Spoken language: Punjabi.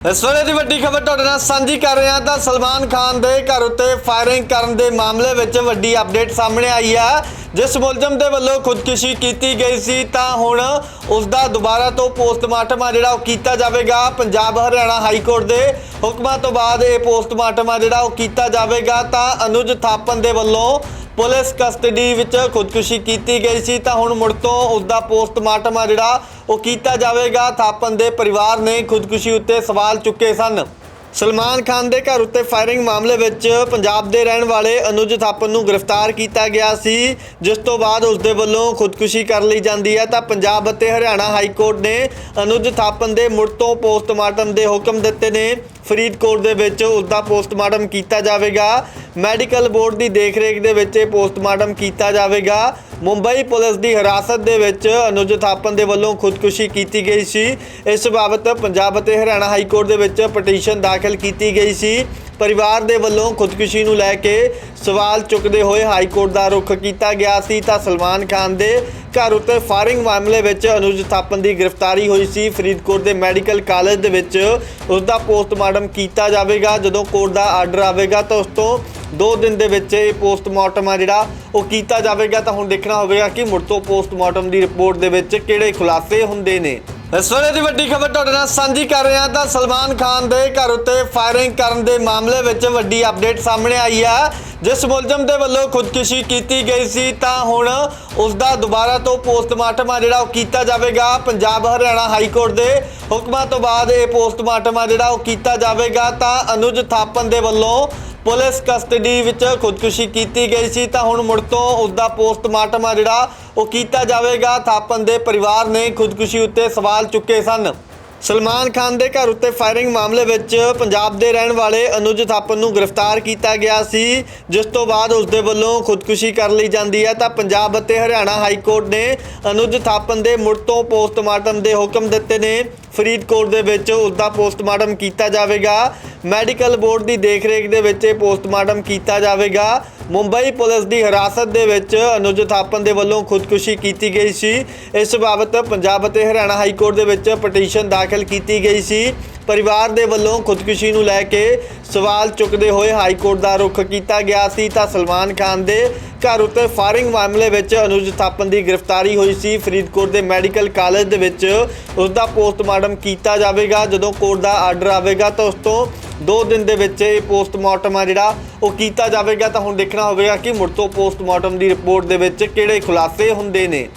ਇਸ ਵੇਲੇ ਦੀ ਵੱਡੀ ਖਬਰ ਤੁਹਾਡੇ ਨਾਲ ਸਾਂਝੀ ਕਰ ਰਹੇ ਹਾਂ ਤਾਂ ਸਲਮਾਨ ਖਾਨ ਦੇ ਘਰ ਉੱਤੇ ਫਾਇਰਿੰਗ ਕਰਨ ਦੇ ਮਾਮਲੇ ਵਿੱਚ ਵੱਡੀ ਅਪਡੇਟ ਸਾਹਮਣੇ ਆਈ ਹੈ। ਜਿਸ ਮੁਲਜ਼ਮ ਦੇ ਵੱਲੋਂ ਖੁਦਕੁਸ਼ੀ ਕੀਤੀ ਗਈ ਸੀ ਤਾਂ ਹੁਣ ਉਸ ਦਾ ਦੁਬਾਰਾ ਤੋਂ ਪੋਸਟਮਾਰਟਮ ਆ ਜਿਹੜਾ ਉਹ ਕੀਤਾ ਜਾਵੇਗਾ ਪੰਜਾਬ ਹਰਿਆਣਾ ਹਾਈ ਕੋਰਟ ਦੇ। ਹੁਕਮਾਂ ਤੋਂ ਬਾਅਦ ਇਹ ਪੋਸਟਮਾਰਟਮ ਆ ਜਿਹੜਾ ਉਹ ਕੀਤਾ ਜਾਵੇਗਾ ਤਾਂ ਅਨੁਜ ਥਾਪਨ ਦੇ ਵੱਲੋਂ ਪੁਲਿਸ ਕਸਟਡੀ ਵਿੱਚ ਖੁਦਕੁਸ਼ੀ ਕੀਤੀ ਗਈ ਸੀ, ਤਾਂ ਹੁਣ ਮੁੜ ਤੋਂ ਉਸ ਦਾ ਪੋਸਟਮਾਰਟਮ ਆ ਜਿਹੜਾ, ਉਹ ਕੀਤਾ ਜਾਵੇਗਾ। ਥਾਪਨ ਦੇ ਪਰਿਵਾਰ ਨੇ ਖੁਦਕੁਸ਼ੀ ਉੱਤੇ ਸਵਾਲ ਚੁੱਕੇ ਸਨ। ਸਲਮਾਨ ਖਾਨ ਦੇ ਘਰ ਉੱਤੇ ਫਾਇਰਿੰਗ ਮਾਮਲੇ ਵਿੱਚ ਪੰਜਾਬ ਦੇ ਰਹਿਣ ਵਾਲੇ ਅਨੁਜ ਥਾਪਨ ਨੂੰ ਗ੍ਰਿਫਤਾਰ ਕੀਤਾ ਗਿਆ ਸੀ, ਜਿਸ ਤੋਂ ਬਾਅਦ ਉਸ ਦੇ ਵੱਲੋਂ ਖੁਦਕੁਸ਼ੀ ਕਰ ਲਈ ਜਾਂਦੀ ਹੈ। ਤਾਂ ਪੰਜਾਬ ਅਤੇ ਹਰਿਆਣਾ ਹਾਈ ਕੋਰਟ ਨੇ ਅਨੁਜ ਥਾਪਨ ਦੇ ਮੁੜ ਤੋਂ ਪੋਸਟਮਾਰਟਮ ਦੇ ਹੁਕਮ ਦਿੱਤੇ ਨੇ। ਫਰੀਦਕੋਟ ਦੇ ਵਿੱਚ ਉਸ ਦਾ ਪੋਸਟਮਾਰਟਮ ਕੀਤਾ ਜਾਵੇਗਾ। ਮੈਡੀਕਲ ਬੋਰਡ ਦੀ ਦੇਖਰੇਖ ਦੇ ਵਿੱਚ ਇਹ ਪੋਸਟਮਾਰਟਮ ਕੀਤਾ ਜਾਵੇਗਾ। ਮੁੰਬਈ ਪੁਲਿਸ ਦੀ ਹਿਰਾਸਤ ਦੇ ਵਿੱਚ ਅਨੁਜ ਥਾਪਨ ਦੇ ਵੱਲੋਂ ਖੁਦਕੁਸ਼ੀ ਕੀਤੀ ਗਈ ਸੀ। ਇਸ ਬਾਬਤ ਪੰਜਾਬ ਅਤੇ ਹਰਿਆਣਾ ਹਾਈ ਕੋਰਟ ਦੇ ਵਿੱਚ ਪਟੀਸ਼ਨ ਦਾਖਲ ਕੀਤੀ ਗਈ ਸੀ। ਪਰਿਵਾਰ ਦੇ ਵੱਲੋਂ ਖੁਦਕੁਸ਼ੀ ਨੂੰ ਲੈ ਕੇ ਸਵਾਲ ਚੁੱਕਦੇ ਹੋਏ ਹਾਈ ਕੋਰਟ ਦਾ ਰੁਖ ਕੀਤਾ ਗਿਆ ਸੀ ਤਾਂ ਸਲਮਾਨ ਖਾਨ ਦੇ ਘਰ ਉੱਤੇ ਫਾਇਰਿੰਗ ਮਾਮਲੇ ਵਿੱਚ ਅਨੁਜ ਥਾਪਨ ਦੀ ਗ੍ਰਿਫਤਾਰੀ ਹੋਈ ਸੀ। ਫਰੀਦਕੋਟ ਦੇ ਮੈਡੀਕਲ ਕਾਲਜ ਦੇ ਵਿੱਚ ਉਸ ਦਾ ਪੋਸਟਮਾਰਟਮ ਕੀਤਾ ਜਾਵੇਗਾ। ਜਦੋਂ ਕੋਰਟ ਦਾ ਆਰਡਰ ਆਵੇਗਾ ਤਾਂ ਉਸ ਤੋਂ ਦੋ ਦਿਨ ਦੇ ਵਿੱਚ ਇਹ ਪੋਸਟਮਾਰਟਮ ਆ ਜਿਹੜਾ, ਉਹ ਕੀਤਾ ਜਾਵੇਗਾ, ਤਾਂ ਹੁਣ ਦੇਖਣਾ ਹੋਵੇਗਾ ਕਿ ਮੁੜ ਤੋਂ ਪੋਸਟਮਾਰਟਮ ਦੀ ਰਿਪੋਰਟ ਦੇ ਵਿੱਚ ਕਿਹੜੇ ਖੁਲਾਸੇ ਹੁੰਦੇ ਨੇ। ਇਸ ਵੇਲੇ ਦੀ ਵੱਡੀ ਖਬਰ ਤੁਹਾਡੇ ਨਾਲ ਸਾਂਝੀ ਕਰ ਰਹੇ ਹਾਂ ਤਾਂ ਸਲਮਾਨ ਖਾਨ ਦੇ ਘਰ ਉੱਤੇ ਫਾਇਰਿੰਗ ਕਰਨ ਦੇ ਮਾਮਲੇ ਵਿੱਚ ਵੱਡੀ ਅਪਡੇਟ ਸਾਹਮਣੇ ਆਈ ਹੈ ਜਿਸ ਮੁਲਜ਼ਮ ਦੇ ਵੱਲੋਂ ਖੁਦਕੁਸ਼ੀ ਕੀਤੀ ਗਈ ਸੀ, ਤਾਂ ਹੁਣ ਉਸ ਦਾ ਦੁਬਾਰਾ ਤੋਂ ਪੋਸਟਮਾਰਟਮ ਆ ਜਿਹੜਾ, ਉਹ ਕੀਤਾ ਜਾਵੇਗਾ ਪੰਜਾਬ ਹਰਿਆਣਾ ਹਾਈ ਕੋਰਟ ਦੇ। ਹੁਕਮਾਂ ਤੋਂ ਬਾਅਦ ਇਹ ਪੋਸਟਮਾਰਟਮ ਆ ਜਿਹੜਾ, ਉਹ ਕੀਤਾ ਜਾਵੇਗਾ ਤਾਂ ਅਨੁਜ ਥਾਪਨ ਦੇ ਵੱਲੋਂ ਪੁਲਿਸ ਕਸਟਡੀ ਵਿੱਚ ਖੁਦਕੁਸ਼ੀ ਕੀਤੀ ਗਈ ਸੀ, ਤਾਂ ਹੁਣ ਮੁੜ ਤੋਂ ਉਸ ਦਾ ਪੋਸਟਮਾਰਟਮ ਆ ਜਿਹੜਾ, ਉਹ ਕੀਤਾ ਜਾਵੇਗਾ। ਥਾਪਨ ਦੇ ਪਰਿਵਾਰ ਨੇ ਖੁਦਕੁਸ਼ੀ ਉੱਤੇ ਸਵਾਲ ਚੁੱਕੇ ਸਨ। ਸਲਮਾਨ ਖਾਨ ਦੇ ਘਰ ਉੱਤੇ ਫਾਇਰਿੰਗ ਮਾਮਲੇ ਵਿੱਚ ਪੰਜਾਬ ਦੇ ਰਹਿਣ ਵਾਲੇ ਅਨੁਜ ਥਾਪਨ ਨੂੰ ਗ੍ਰਿਫਤਾਰ ਕੀਤਾ ਗਿਆ ਸੀ, ਜਿਸ ਤੋਂ ਬਾਅਦ ਉਸ ਦੇ ਵੱਲੋਂ ਖੁਦਕੁਸ਼ੀ ਕਰ ਲਈ ਜਾਂਦੀ ਹੈ। ਤਾਂ ਪੰਜਾਬ ਅਤੇ ਹਰਿਆਣਾ ਹਾਈ ਕੋਰਟ ਨੇ ਅਨੁਜ ਥਾਪਨ ਦੇ ਮੁੜ ਤੋਂ ਪੋਸਟਮਾਰਟਮ ਦੇ ਹੁਕਮ ਦਿੱਤੇ ਨੇ। ਫਰੀਦਕੋਟ ਦੇ ਵਿੱਚ ਉਸ ਦਾ ਪੋਸਟਮਾਰਟਮ ਕੀਤਾ ਜਾਵੇਗਾ। ਮੈਡੀਕਲ ਬੋਰਡ ਦੀ ਦੇਖਰੇਖ ਦੇ ਵਿੱਚ ਇਹ ਪੋਸਟਮਾਰਟਮ ਕੀਤਾ ਜਾਵੇਗਾ। ਮੁੰਬਈ ਪੁਲਿਸ ਦੀ ਹਿਰਾਸਤ ਦੇ ਵਿੱਚ ਅਨੁਜ ਥਾਪਨ ਦੇ ਵੱਲੋਂ ਖੁਦਕੁਸ਼ੀ ਕੀਤੀ ਗਈ ਸੀ। ਇਸ ਬਾਬਤ ਪੰਜਾਬ ਅਤੇ ਹਰਿਆਣਾ ਹਾਈ ਕੋਰਟ ਦੇ ਵਿੱਚ ਪਟੀਸ਼ਨ ਦਾਖਲ ਕੀਤੀ ਗਈ ਸੀ। ਪਰਿਵਾਰ ਦੇ ਵੱਲੋਂ ਖੁਦਕੁਸ਼ੀ ਨੂੰ ਲੈ ਕੇ ਸਵਾਲ ਚੁੱਕਦੇ ਹੋਏ ਹਾਈ ਕੋਰਟ ਦਾ ਰੁਖ ਕੀਤਾ ਗਿਆ ਸੀ ਤਾਂ ਸਲਮਾਨ ਖਾਨ ਦੇ ਘਰ ਉੱਤੇ ਫਾਇਰਿੰਗ ਮਾਮਲੇ ਵਿੱਚ ਅਨੁਜ ਥਾਪਨ ਦੀ ਗ੍ਰਿਫਤਾਰੀ ਹੋਈ ਸੀ। ਫਰੀਦਕੋਟ ਦੇ ਮੈਡੀਕਲ ਕਾਲਜ ਦੇ ਵਿੱਚ ਉਸ ਦਾ ਪੋਸਟਮਾਰਟਮ ਕੀਤਾ ਜਾਵੇਗਾ। ਜਦੋਂ ਕੋਰਟ ਦਾ ਆਰਡਰ ਆਵੇਗਾ ਤਾਂ ਉਸ ਤੋਂ 2 ਦਿਨ ਦੇ ਵਿੱਚ ਇਹ ਪੋਸਟਮਾਰਟਮ ਆ ਜਿਹੜਾ ਉਹ ਕੀਤਾ ਜਾਵੇਗਾ, ਤਾਂ ਹੁਣ ਦੇਖਣਾ ਹੋਵੇਗਾ ਕਿ ਮੁੜ ਤੋਂ ਪੋਸਟਮਾਰਟਮ ਦੀ ਰਿਪੋਰਟ ਦੇ ਵਿੱਚ ਕਿਹੜੇ ਖੁਲਾਸੇ ਹੁੰਦੇ ਨੇ।